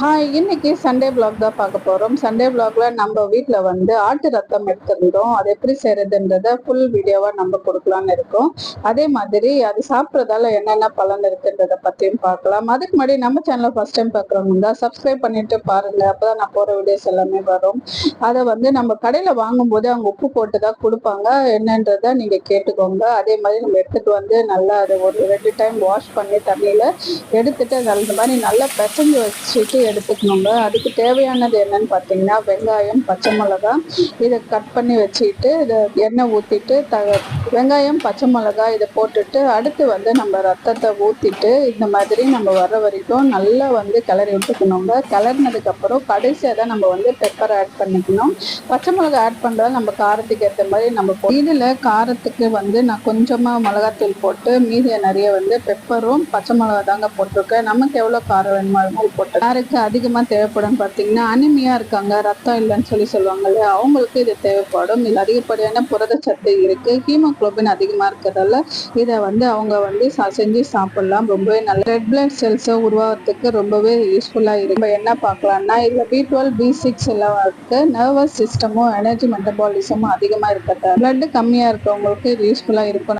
Hi இன்னைக்கு Sunday black தான் பார்க்க போறோம். சண்டே பிளாக்ல நம்ம வீட்டில் வந்து ஆட்டு ரத்தம் எடுத்திருந்தோம். அது எப்படி செய்யறதுன்றத ஃபுல் வீடியோவா நம்ம கொடுக்கலாம்னு இருக்கோம். அதே மாதிரி அது சாப்பிட்றதால என்னென்ன பலன் இருக்குன்றத பத்தியும் பார்க்கலாம். அதுக்கு முன்னாடி நம்ம சேனலை ஃபர்ஸ்ட் டைம் பார்க்குறவங்க தான் சப்ஸ்கிரைப் பண்ணிட்டு பாருங்க. அப்பதான் நான் போற வீடியோஸ் எல்லாமே வரும். அதை வந்து நம்ம கடையில வாங்கும்போது அவங்க உப்பு போட்டு தான் கொடுப்பாங்க. என்னன்றத நீங்க கேட்டுக்கோங்க. அதே மாதிரி நம்ம எடுத்துட்டு வந்து நல்லா அதை ஒரு ரெண்டு டைம் வாஷ் பண்ணி தண்ணியில எடுத்துட்டு அந்த மாதிரி நல்லா பிசைஞ்சு வச்சுட்டு எடுத்துக்கணுங்க. அதுக்கு தேவையானது என்னன்னு பார்த்தீங்கன்னா வெங்காயம் பச்சை மிளகா. இதை கட் பண்ணி வச்சுட்டு இதை எண்ணெய் ஊற்றிட்டு த வெங்காயம் பச்சை மிளகா இதை போட்டுட்டு அடுத்து வந்து நம்ம ரத்தத்தை ஊற்றிட்டு இந்த மாதிரி நம்ம வர வரைக்கும் நல்லா வந்து கிளறி விட்டுக்கணுங்க. கிளறினதுக்கப்புறம் கடைசியாக தான் நம்ம வந்து பெப்பர் ஆட் பண்ணிக்கணும். பச்சை மிளகா ஆட் பண்ணுறது நம்ம காரத்துக்கு ஏற்ற மாதிரி நம்ம இதில் காரத்துக்கு வந்து நான் கொஞ்சமாக மிளகாத்தூள் போட்டு மீதியை நிறைய வந்து பெப்பரும் பச்சை மிளகா தாங்க போட்டிருக்கேன். நமக்கு எவ்வளோ காரம் வேணுமோ அது மாதிரி போட்டு யாருக்கு அதிகமாக தேவைப்படும் பார்த்தீங்கன்னா அனிமியாக இருக்காங்க ரத்தம் இல்லைன்னு சொல்லி சொல்லுவாங்கல்ல அவங்களுக்கு இது தேவைப்படும். இதில் அதிகப்படியான புரதச்சத்து இருக்குது ஹீமோகுளோபின் அதிகமாக இருக்கிறதால இதை வந்து அவங்க வந்து சா- செஞ்சு சாப்பிட்லாம். ரொம்பவே நல்ல ரெட் பிளட் செல்ஸை உருவாகிறதுக்கு ரொம்பவே யூஸ்ஃபுல்லாக இருக்கு. என்ன பார்க்கலாம்னா இதில் பி டுவெல் பி சிக்ஸ் எல்லாம் இருக்குது நர்வஸ் சிஸ்டமும் எனர்ஜி மெட்டபாலிசமும் அதிகமாக இருக்கிறதால பிளட் கம்மியாக இருக்கவங்களுக்கு இது யூஸ்ஃபுல்லாக இருக்கும்